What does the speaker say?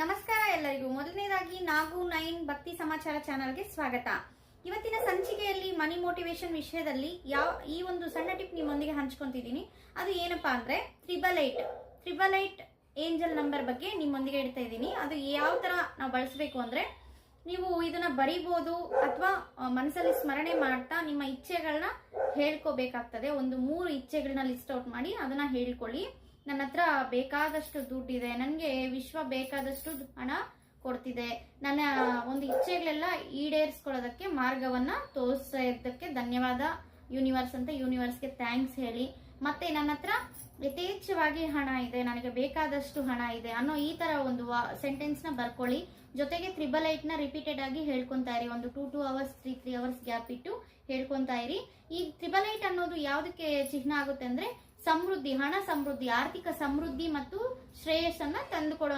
ನಮಸ್ಕಾರ ಎಲ್ಲರಿಗೂ. ಮೊದಲನೇದಾಗಿ ನಾಗು ನೈನ್ ಭಕ್ತಿ ಸಮಾಚಾರ ಚಾನಲ್ಗೆ ಸ್ವಾಗತ. ಇವತ್ತಿನ ಸಂಚಿಕೆಯಲ್ಲಿ ಮನಿ ಮೋಟಿವೇಶನ್ ವಿಷಯದಲ್ಲಿ ಯಾವ ಈ ಒಂದು ಸಣ್ಣ ಟಿಪ್ ನಿಮ್ಮೊಂದಿಗೆ ಹಂಚ್ಕೊಂತಿದ್ದೀನಿ. ಅದು ಏನಪ್ಪಾ ಅಂದ್ರೆ triple eight triple eight angel number ಬಗ್ಗೆ ನಿಮ್ಮೊಂದಿಗೆ ಇಡ್ತಾ ಇದ್ದೀನಿ. ಅದು ಯಾವ ತರ ನಾವು ಬಳಸಬೇಕು ಅಂದ್ರೆ ನೀವು ಇದನ್ನ ಬರಿಬೋದು ಅಥವಾ ಮನಸ್ಸಲ್ಲಿ ಸ್ಮರಣೆ ಮಾಡ್ತಾ ನಿಮ್ಮ ಇಚ್ಛೆಗಳನ್ನ ಹೇಳ್ಕೋಬೇಕಾಗ್ತದೆ. ಒಂದು ಮೂರು ಇಚ್ಛೆಗಳನ್ನ ಲಿಸ್ಟ್ ಔಟ್ ಮಾಡಿ ಅದನ್ನ ಹೇಳ್ಕೊಳ್ಳಿ. ನನ್ನ ಹತ್ರ ಬೇಕಾದಷ್ಟು ದುಡ್ಡಿದೆ. ನನಗೆ ವಿಶ್ವ ಬೇಕಾದಷ್ಟು ಹಣ ಕೊಡ್ತಿದೆ. ನನ್ನ ಒಂದು ಇಚ್ಛೆಗಳೆಲ್ಲ ಈಡೇರಿಸ್ಕೊಳ್ಳೋದಕ್ಕೆ ಮಾರ್ಗವನ್ನ ತೋರಿಸ್ತಾ ಧನ್ಯವಾದ ಯೂನಿವರ್ಸ್ ಅಂತ ಯೂನಿವರ್ಸ್ಗೆ ಥ್ಯಾಂಕ್ಸ್ ಹೇಳಿ. ಮತ್ತೆ ನನ್ನ ಹತ್ರ ಯಥೇಚ್ಛವಾಗಿ ಹಣ ಇದೆ. ನನಗೆ ಬೇಕಾದಷ್ಟು ಹಣ ಇದೆ ಅನ್ನೋ ಈ ತರ ಒಂದು ಸೆಂಟೆನ್ಸ್ನ ಬರ್ಕೊಳ್ಳಿ. ಜೊತೆಗೆ ತ್ರಿಬಲ್ ಏಟ್ನ ರಿಪೀಟೆಡ್ ಆಗಿ ಹೇಳ್ಕೊಂತಾ ಇರಿ. ಒಂದು two two hours three three hours gap ಇಟ್ಟು ಹೇಳ್ಕೊಂತಾ ಇರಿ. ಈ ತ್ರಿಬಲ್ ಏಟ್ ಅನ್ನೋದು ಯಾವುದಕ್ಕೆ ಚಿಹ್ನ ಆಗುತ್ತೆ ಅಂದ್ರೆ ಸಮೃದ್ಧಿ ಹಣ ಸಮೃದ್ಧಿ ಆರ್ಥಿಕ ಸಮೃದ್ಧಿ ಮತ್ತು ಶ್ರೇಯಸ್ಸನ್ನ ತಂದುಕೊಡೋ